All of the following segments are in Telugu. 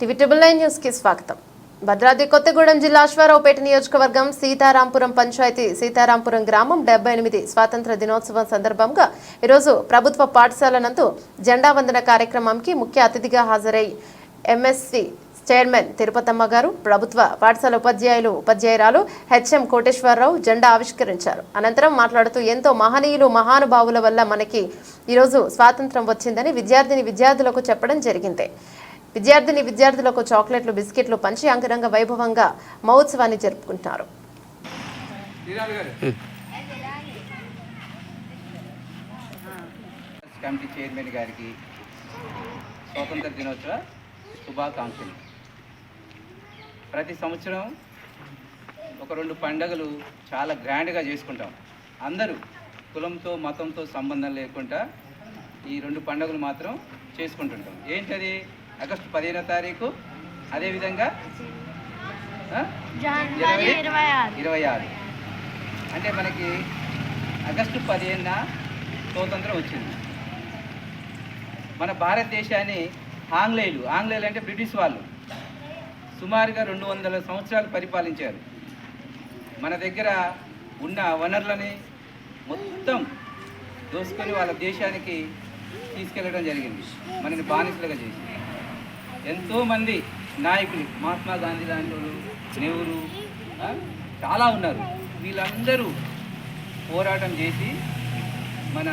టీవీ ట్రిబుల్ నైన్ న్యూస్కి స్వాగతం. భద్రాద్రి కొత్తగూడెం జిల్లా అశ్వారావుపేట నియోజకవర్గం సీతారాంపురం పంచాయతీ సీతారాంపురం గ్రామం డెబ్బై ఎనిమిది స్వాతంత్ర దినోత్సవం సందర్భంగా ఈరోజు ప్రభుత్వ పాఠశాల నందు జెండా వందన కార్యక్రమంకి ముఖ్య అతిథిగా హాజరై ఎంఎస్సి చైర్మన్ తిరుపతమ్మ గారు ప్రభుత్వ పాఠశాల ఉపాధ్యాయులు ఉపాధ్యాయురాలు హెచ్ఎం కోటేశ్వరరావు జెండా ఆవిష్కరించారు. అనంతరం మాట్లాడుతూ ఎంతో మహనీయులు మహానుభావుల వల్ల మనకి ఈరోజు స్వాతంత్రం వచ్చిందని విద్యార్థిని విద్యార్థులకు చెప్పడం జరిగింది. విద్యార్థిని విద్యార్థులకు చాక్లెట్లు బిస్కెట్లు పంచి అంగరంగ వైభవంగా మహోత్సవాన్ని జరుపుకుంటున్నారు. కమిటీ చైర్మన్ గారికి స్వాతంత్ర దినోత్సవ శుభాకాంక్షలు. ప్రతి సంవత్సరం ఒక రెండు పండగలు చాలా గ్రాండ్గా చేసుకుంటాం. అందరూ కులంతో మతంతో సంబంధం లేకుండా ఈ రెండు పండుగలు మాత్రం చేసుకుంటుంటాం. ఏంటది? ఆగస్టు పదిహేనో తారీఖు అదేవిధంగా ఇరవై ఆరు. అంటే మనకి ఆగస్టు పదిహేనున స్వాతంత్రం వచ్చింది. మన భారతదేశాన్ని ఆంగ్లేయులు ఆంగ్లేయులు అంటే బ్రిటిష్ వాళ్ళు సుమారుగా రెండు వందల సంవత్సరాలు పరిపాలించారు. మన దగ్గర ఉన్న వనరులని మొత్తం దోసుకొని వాళ్ళ దేశానికి తీసుకెళ్ళడం జరిగింది. మనని బానిసలుగా చేసి ఎంతోమంది నాయకులు మహాత్మా గాంధీ లాంటి వాళ్ళు నెహ్రూ చాలా ఉన్నారు. వీళ్ళందరూ పోరాటం చేసి మన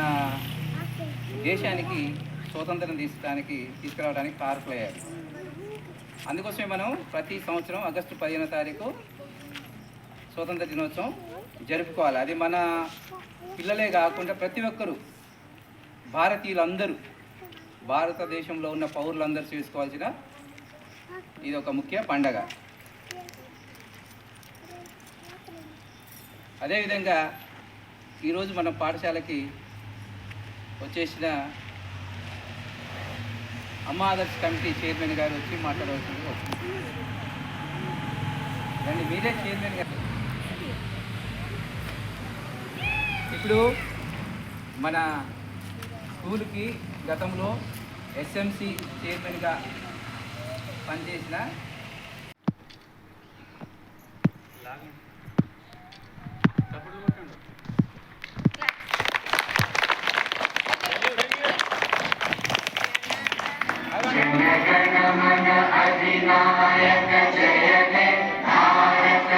దేశానికి స్వతంత్రం తీసుకోవడానికి తీసుకురావడానికి కారకులయ్యారు అందుకోసమే మనం ప్రతి సంవత్సరం ఆగస్టు పదిహేనో తారీఖు స్వతంత్ర దినోత్సవం జరుపుకోవాలి. అది మన పిల్లలే కాకుండా ప్రతి ఒక్కరూ భారతీయులందరూ భారతదేశంలో ఉన్న పౌరులందరూ చేసుకోవాల్సిన ఇది ఒక ముఖ్య పండగ. అదేవిధంగా ఈరోజు మన పాఠశాలకి వచ్చేసిన అమ్మ ఆదర్శ్ కమిటీ చైర్మన్ గారు వచ్చి మాట్లాడవలసింది రండి మీరే చైర్మన్ గారు. ఇప్పుడు మన స్కూల్కి గతంలో ఎస్ఎంసి చైర్మన్గా పనిచేసిన Jaya Nayaka Jaya Nayaka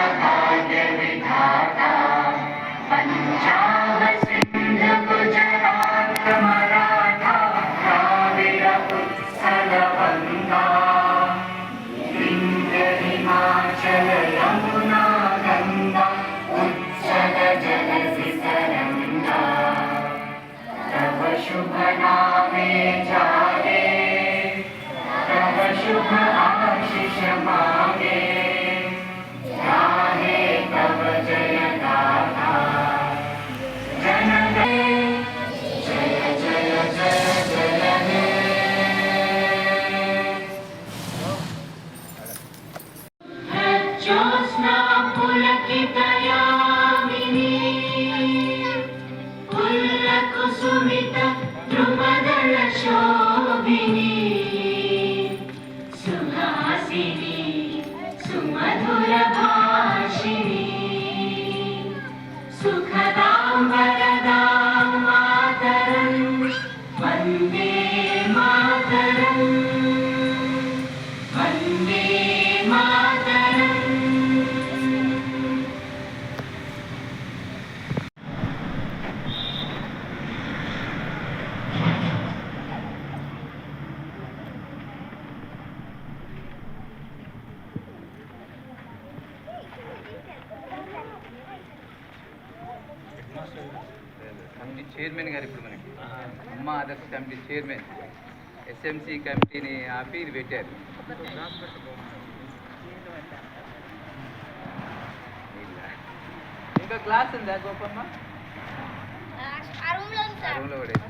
the committee chairman గారు ఇప్పుడు మనకి. అమ్మ ఆదర్శ కమిటీ చైర్మన్. ఎస్ఎంసి కమిటీని ఆపి ఇది పెట్టారు. ఇంకా క్లాస్ ఉందా గోపమ్మ? ఆ రూమ్లో పడేసి